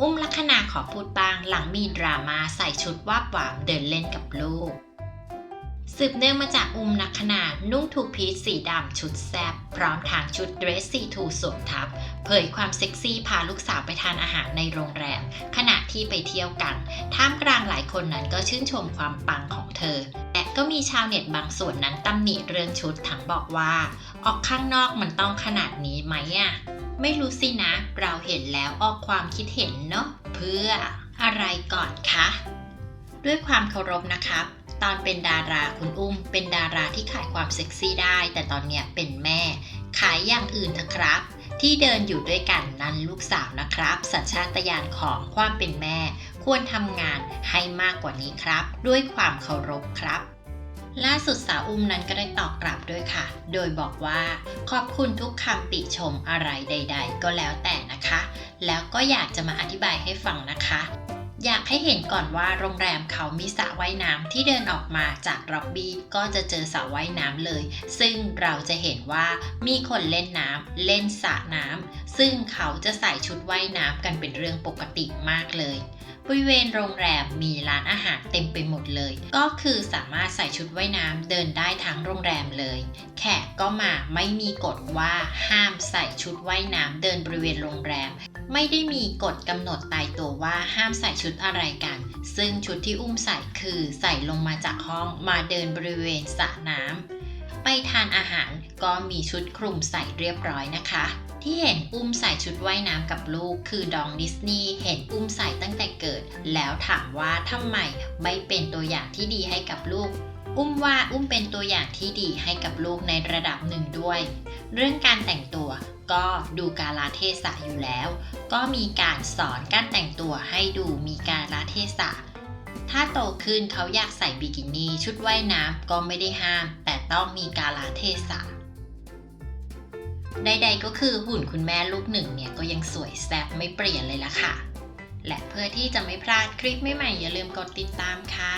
อุ้มลัคนาขอพูดบ้างหลังมีดราม่าใส่ชุดวาบหวามเดินเล่นกับลูก สืบเนื่องมาจากอุ้มลัคนานุ่งทูพีซสีดำชุดแซบพร้อมทางชุดเดรสสีทูสวมทับ เผยความเซ็กซี่พาลูกสาวไปทานอาหารในโรงแรม ขณะที่ไปเที่ยวกัน ท่ามกลางหลายคนนั้นก็ชื่นชมความปังของเธอแต่ก็มีชาวเน็ตบางส่วนนั้นตำหนิเรื่องชุดทั้งบอกว่า ออกข้างนอกมันต้องขนาดนี้ไหมอะ ไม่รู้สินะ เราเห็นแล้วออกความคิดเห็นเนาะเพื่ออะไรก่อนคะ ด้วยความเคารพนะครับ ตอนเป็นดาราคุณอุ้ม เป็นดาราที่ขายความเซ็กซี่ได้ แต่ตอนเนี้ยเป็นแม่ ขายอย่างอื่นเถอะครับ ที่เดินอยู่ด้วยกันนั้นลูกสาวนะครับ สัญชาตญาณของความเป็นแม่ ควรทำงานให้มากกว่านี้ครับ ด้วยความเคารพครับ ล่าสุดสาวอุ้มนั้นก็ได้ตอบกลับด้วยค่ะ โดยบอกว่าขอบคุณทุกคำติชมอะไรใด ๆ ก็แล้วแต่นะคะ แล้วก็อยากจะมาอธิบายให้ฟังนะคะ อยากให้เห็นก่อนว่าโรงแรมเขามีสระว่ายน้ำที่เดินออกมาจากร็อบบี้ก็จะเจอสระว่ายน้ำเลย ซึ่งเราจะเห็นว่ามีคนเล่นน้ำเล่นสระน้ำซึ่งเขาจะใส่ชุดว่ายน้ำกันเป็นเรื่องปกติมากเลยบริเวณโรงแรมมีร้านอาหารเต็มไปหมดเลย ก็คือสามารถใส่ชุดว่ายน้ำเดินได้ทั้งโรงแรมเลย แขกก็มาไม่มีกฎว่าห้ามใส่ชุดว่ายน้ำเดินบริเวณโรงแรม ไม่ได้มีกฎกำหนดตายตัวว่าห้ามใส่ชุดอะไรกัน ซึ่งชุดที่อุ้มใส่คือใส่ลงมาจากห้องมาเดินบริเวณสระน้ำไปทานอาหารก็มีชุดคลุมใส่เรียบร้อยนะคะ ที่เห็นอุ้มใส่ชุดว่ายน้ำกับลูก คือดองดิสนีย์เห็นอุ้มใส่ตั้งแต่เกิด แล้วถามว่าทำไมไม่เป็นตัวอย่างที่ดีให้กับลูกอุ้มว่าอุ้มเป็นตัวอย่างที่ดีให้กับลูกในระดับหนึ่งด้วย เรื่องการแต่งตัว ก็ดูการลเทศะอยู่แล้ว ก็มีการสอนการแต่งตัวให้ดูมีการลเทศะ ถ้าโตขึ้นเขาอยากใส่บิกินี่ชุดว่ายน้ำก็ไม่ได้ห้าม แต่ต้องมีการลเทศะใดๆก็คือหุ่นคุณแม่ลูกหนึ่งเนี่ยก็ยังสวยแซ่บไม่เปลี่ยนเลยล่ะค่ะ และเพื่อที่จะไม่พลาดคลิปใหม่ๆอย่าลืมกดติดตามค่ะ